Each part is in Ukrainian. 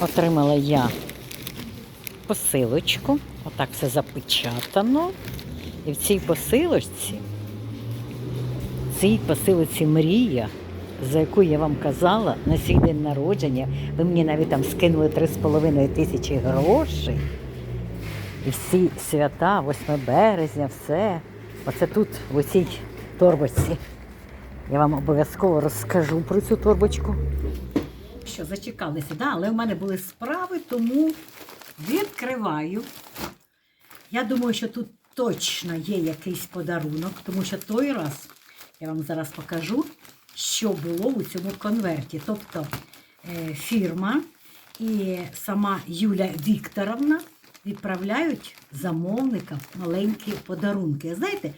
Отримала я посилочку. Отак все запечатано. І в цій посилочці, в цій посилочці мрія, за яку я вам казала на свій день народження, ви мені навіть там скинули 3,5 тисячі грошей. І всі свята, 8 березня, все. Оце тут, в цій торбочці. Я вам обов'язково розкажу про цю торбочку. Що, зачекалися, да? але в мене були справи, тому відкриваю. Я думаю, що тут точно є якийсь подарунок, тому що той раз я вам зараз покажу, що було у цьому конверті. Тобто е, фірма і сама Юля Вікторовна відправляють замовникам маленькі подарунки. Знаєте,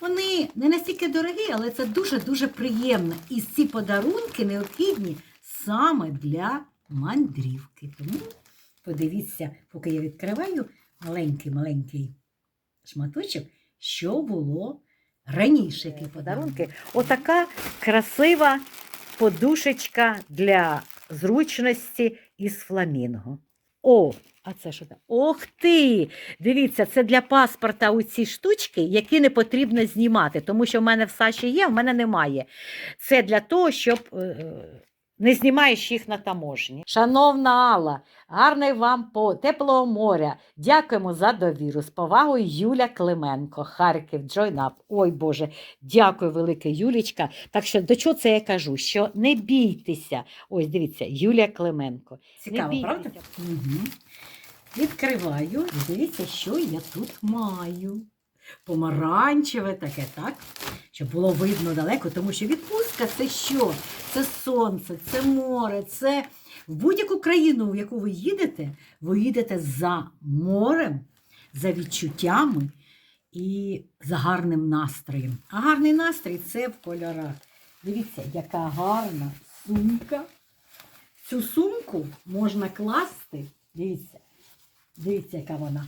вони не настільки дорогі, але це дуже-дуже приємно. І ці подарунки необхідні саме для мандрівки. Тому подивіться, поки я відкриваю маленький-маленький шматочок, що було раніше. Які подарунки. Отака красива подушечка для зручності із фламінго. О, а це що там? Ох ти! Дивіться, це для паспорта у ці штучки, які не потрібно знімати, тому що в мене в Саші є, в мене немає. Це для того, щоб е, не знімаєш їх на таможні. Шановна Алла, гарний вам по теплого моря. Дякуємо за довіру. З повагою Юля Клименко, Харків, Джойнап. Ой Боже, дякую, велике Юлічка. Так що до чого це я кажу? Що не бійтеся. Ось дивіться, Юлія Клименко. Цікаво, правда? Угу. Відкриваю дивіться, що я тут маю. Помаранчеве таке, так? Щоб було видно далеко, тому що відпустка це що? Це сонце, це море, це в будь-яку країну, в яку ви їдете, ви їдете за морем, за відчуттями і за гарним настроєм. А гарний настрій це в кольорах. Дивіться, яка гарна сумка. Цю сумку можна класти. Дивіться, дивіться, яка вона.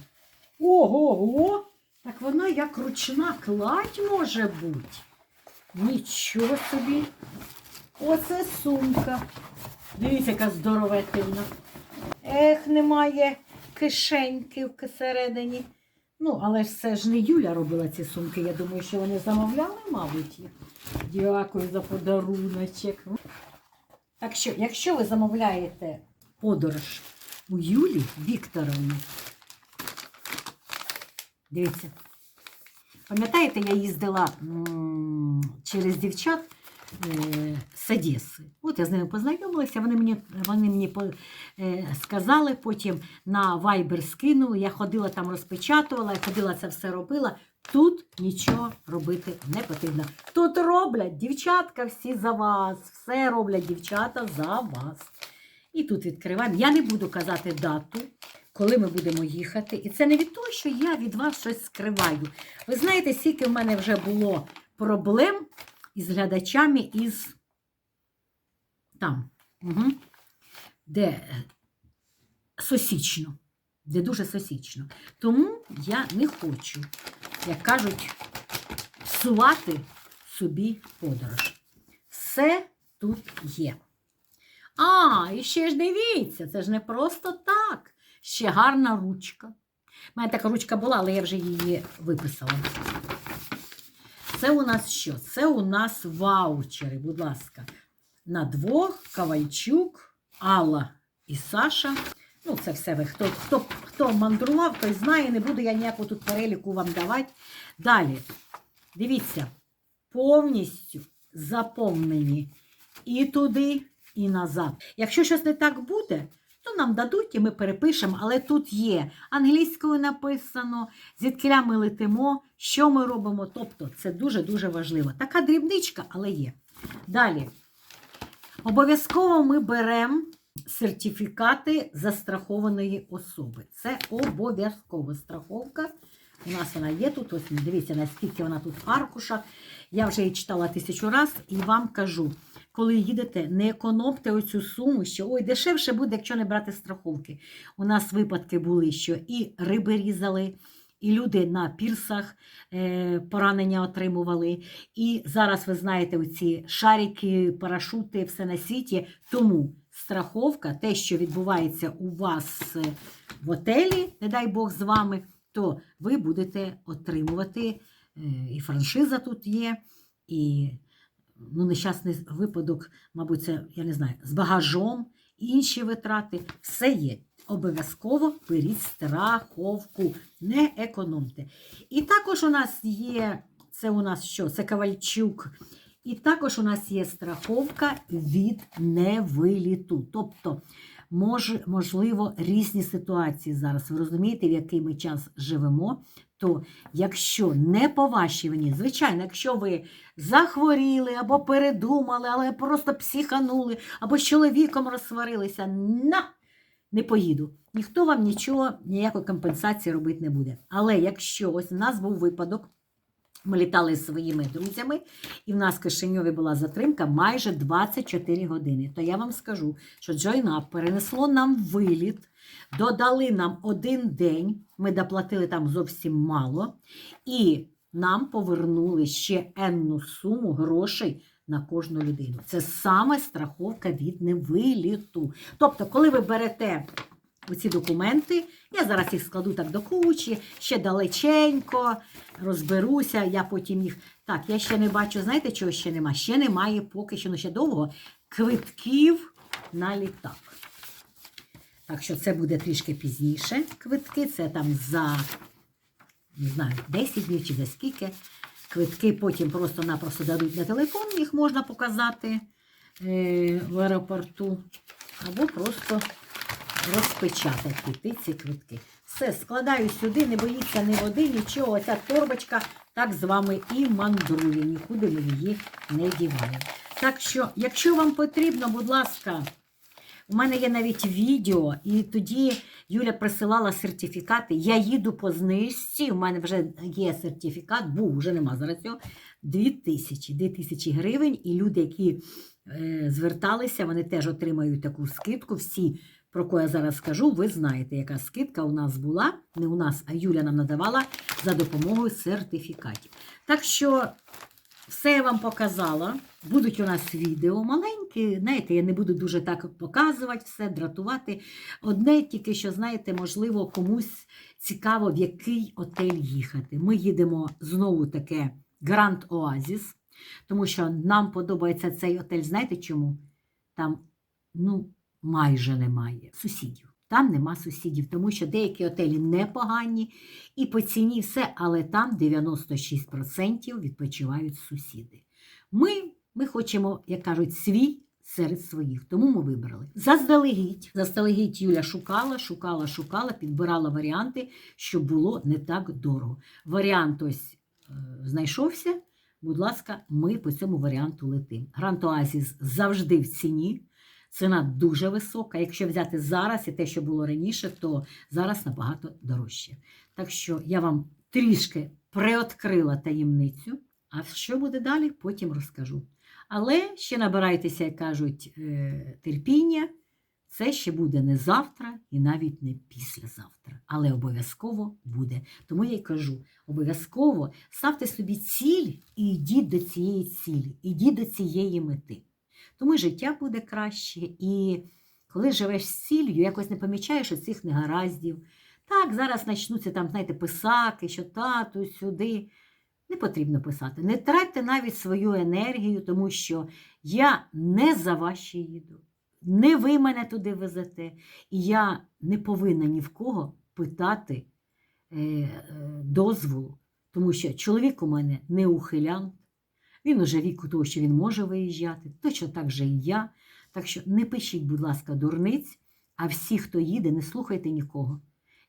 Ого-го! Так вона як ручна кладь може бути. Нічого собі. Оце сумка. Дивіться, яка здоровительна. Ех, немає кишеньки всередині. Ну, але ж це ж не Юля робила ці сумки. Я думаю, що вони замовляли, мабуть, їх. Дякую за подаруночок. Так що, якщо ви замовляєте подорож у Юлі Вікторовни, дивіться. Пам'ятаєте, я їздила через дівчат е, з Одеси. От я з ними познайомилася, вони мені, вони мені е, сказали, потім на Viber скинули, я ходила там, розпечатувала, я ходила це все робила. Тут нічого робити не потрібно. Тут роблять дівчатка всі за вас, все роблять дівчата за вас. І тут відкриваємо. Я не буду казати дату, коли ми будемо їхати. І це не від того, що я від вас щось скриваю. Ви знаєте, скільки в мене вже було проблем із глядачами із там, угу. де сосічно, де дуже сосічно. Тому я не хочу, як кажуть, псувати собі подорож. Все тут є. А, і ще ж дивіться, це ж не просто так. Ще гарна ручка. У мене така ручка була, але я вже її виписала. Це у нас що? Це у нас ваучери, будь ласка. На двох Ковальчук, Алла і Саша. Ну, це все ви. Хто, хто, хто мандрував, той знає, не буду я ніякого тут переліку вам давати. Далі, дивіться, повністю заповнені і туди, і назад. Якщо щось не так буде, то нам дадуть і ми перепишемо, але тут є англійською написано, звідкиля ми летимо, що ми робимо. Тобто це дуже-дуже важливо. Така дрібничка, але є. Далі. Обов'язково ми беремо сертифікати застрахованої особи. Це обов'язкова страховка. У нас вона є тут. Ось дивіться, наскільки вона тут в. Я вже її читала тисячу разів і вам кажу, коли їдете, не економте оцю суму, що ой, дешевше буде, якщо не брати страховки. У нас випадки були, що і риби різали, і люди на пірсах е, поранення отримували. І зараз ви знаєте оці шарики, парашути, все на світі. Тому страховка, те, що відбувається у вас е, в отелі, не дай Бог з вами, то ви будете отримувати, е, і франшиза тут є, і ну, нещасний випадок, мабуть, це, я не знаю, з багажом, інші витрати, все є. Обов'язково беріть страховку, не економте. І також у нас є, це у нас що? Це Ковальчук. І також у нас є страховка від невиліту. Тобто, мож, можливо, різні ситуації зараз. Ви розумієте, в який ми час живемо. То якщо не по вашій вині, звичайно, якщо ви захворіли або передумали, але просто психанули, або з чоловіком розсварилися, на, не поїду. Ніхто вам нічого, ніякої компенсації робити не буде. Але якщо ось у нас був випадок, ми літали з своїми друзями, і в нас в Кишиньові була затримка майже 24 години. То я вам скажу, що Join перенесло нам виліт, додали нам один день, ми доплатили там зовсім мало, і нам повернули ще енну суму грошей на кожну людину. Це саме страховка від невиліту. Тобто, коли ви берете оці документи, я зараз їх складу так до кучі, ще далеченько, розберуся, я потім їх. Так, я ще не бачу, знаєте, чого ще нема? Ще немає поки що, ну ще довго квитків на літак. Так що це буде трішки пізніше. Квитки, це там за не знаю, 10 днів чи за скільки. Квитки потім просто-напросто дадуть на телефон, їх можна показати е, в аеропорту, або просто розпечатати ці квитки. Все, складаю сюди, не боїться ні води, нічого. Оця торбочка так з вами і мандрує, нікуди ми її не діваємо. Так що, якщо вам потрібно, будь ласка, у мене є навіть відео, і тоді Юля присилала сертифікати. Я їду по знижці, у мене вже є сертифікат, був, вже нема зараз цього. 2 тисячі, 2 тисячі гривень, і люди, які е, зверталися, вони теж отримають таку скидку. Всі, про кого я зараз скажу, ви знаєте, яка скидка у нас була. Не у нас, а Юля нам надавала за допомогою сертифікатів. Так що все я вам показала. Будуть у нас відео маленькі. Знаєте, я не буду дуже так показувати все, дратувати. Одне тільки, що, знаєте, можливо, комусь цікаво, в який отель їхати. Ми їдемо знову таке Гранд Оазіс, тому що нам подобається цей отель. Знаєте чому? Там, ну, майже немає сусідів. Там нема сусідів, тому що деякі отелі непогані і по ціні все, але там 96% відпочивають сусіди. Ми, ми хочемо, як кажуть, свій серед своїх, тому ми вибрали. Заздалегідь, заздалегідь Юля шукала, шукала, шукала, підбирала варіанти, щоб було не так дорого. Варіант ось е, знайшовся. Будь ласка, ми по цьому варіанту летимо. Гранд Оазіс завжди в ціні. Ціна дуже висока. Якщо взяти зараз і те, що було раніше, то зараз набагато дорожче. Так що я вам трішки приоткрила таємницю, а що буде далі, потім розкажу. Але ще набирайтеся, як кажуть, е, терпіння. Це ще буде не завтра і навіть не післязавтра, але обов'язково буде. Тому я й кажу: обов'язково ставте собі ціль і йдіть до цієї цілі, ідіть до цієї мети. Тому і життя буде краще. І коли живеш з ціллю, якось не помічаєш оцих негараздів. Так, зараз почнуться там, знаєте, писаки, що тату, сюди. Не потрібно писати. Не тратьте навіть свою енергію, тому що я не за ваші їду. Не ви мене туди везете, і я не повинна ні в кого питати е, е, дозволу, тому що чоловік у мене не ухилянт, він уже віку того, що він може виїжджати, точно так же і я. Так що не пишіть, будь ласка, дурниць, а всі, хто їде, не слухайте нікого.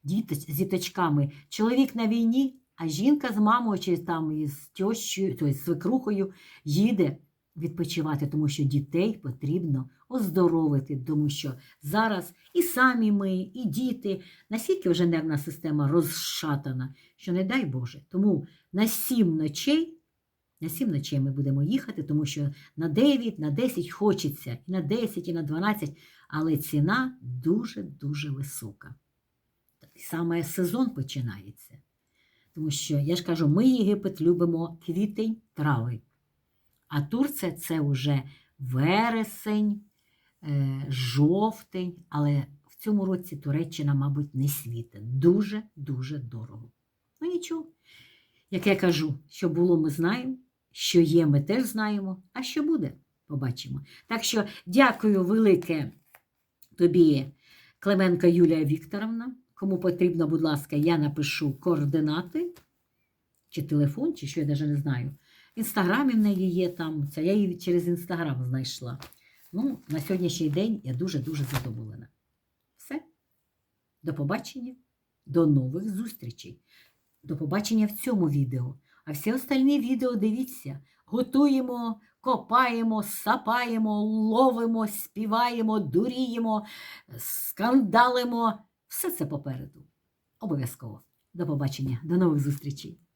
Діти з діточками, чоловік на війні, а жінка з мамою чи там із тьощою, тобто з свекрухою їде відпочивати, тому що дітей потрібно оздоровити, тому що зараз і самі ми, і діти, настільки вже нервна система розшатана, що не дай Боже. Тому на сім ночей. На сім ночей ми будемо їхати, тому що на 9, на 10 хочеться, і на 10, і на 12, але ціна дуже-дуже висока. Саме сезон починається. Тому що, я ж кажу, ми Єгипет любимо квітень, трави. А Турція це вже вересень, е, жовтень, але в цьому році Туреччина, мабуть, не світить. Дуже-дуже дорого. Ну нічого. Як я кажу, що було, ми знаємо, що є, ми теж знаємо, а що буде, побачимо. Так що дякую велике тобі, Клименко Юлія Вікторовна. Кому потрібно, будь ласка, я напишу координати, чи телефон, чи що я навіть не знаю. Інстаграмі в неї є там. Це я її через інстаграм знайшла. Ну, на сьогоднішній день я дуже-дуже задоволена. Все. До побачення, до нових зустрічей. До побачення в цьому відео. А всі остальні відео дивіться. Готуємо, копаємо, сапаємо, ловимо, співаємо, дуріємо, скандалимо. Все це попереду. Обов'язково. До побачення, до нових зустрічей.